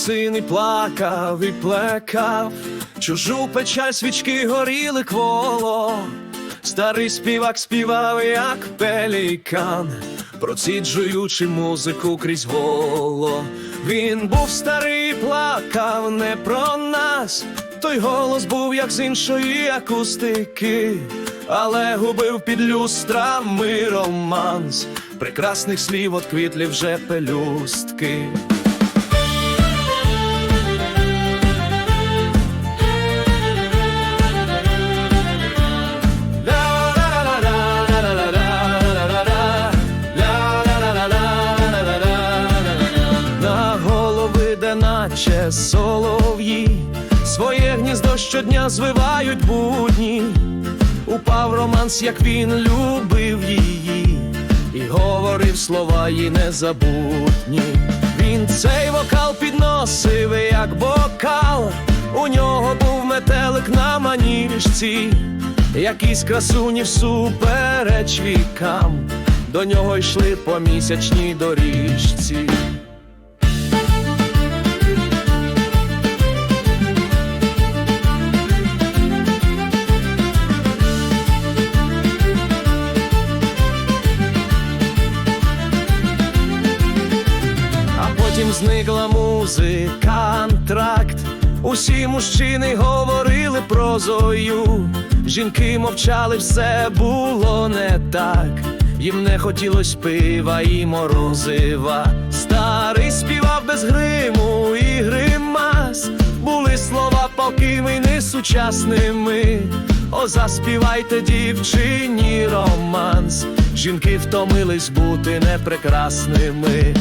син і плакав і плекав, чужу печаль свічки горіли кволо. Старий співак співав, як пелікан, проціджуючи музику крізь голо. Він був старий, плакав не про нас. Той голос був як з іншої акустики, але губив під люстрами романс. Прекрасних слів от квітлі вже пелюстки. Наче солов'ї, своє гніздо щодня звивають будні. Упав романс, як він любив її, і говорив слова їй незабутні. Він цей вокал підносив, як бокал. У нього був метелик на маніжці, якісь красуні всупереч вікам. До нього йшли по місячній доріжці. Потім зникла музика, антракт. Усі мужчини говорили прозою. Жінки мовчали, все було не так. Їм не хотілось пива і морозива. Старий співав без гриму і гримас. Були слова палкими, й несучасними. О, заспівайте дівчині романс. Жінки втомились бути непрекрасними.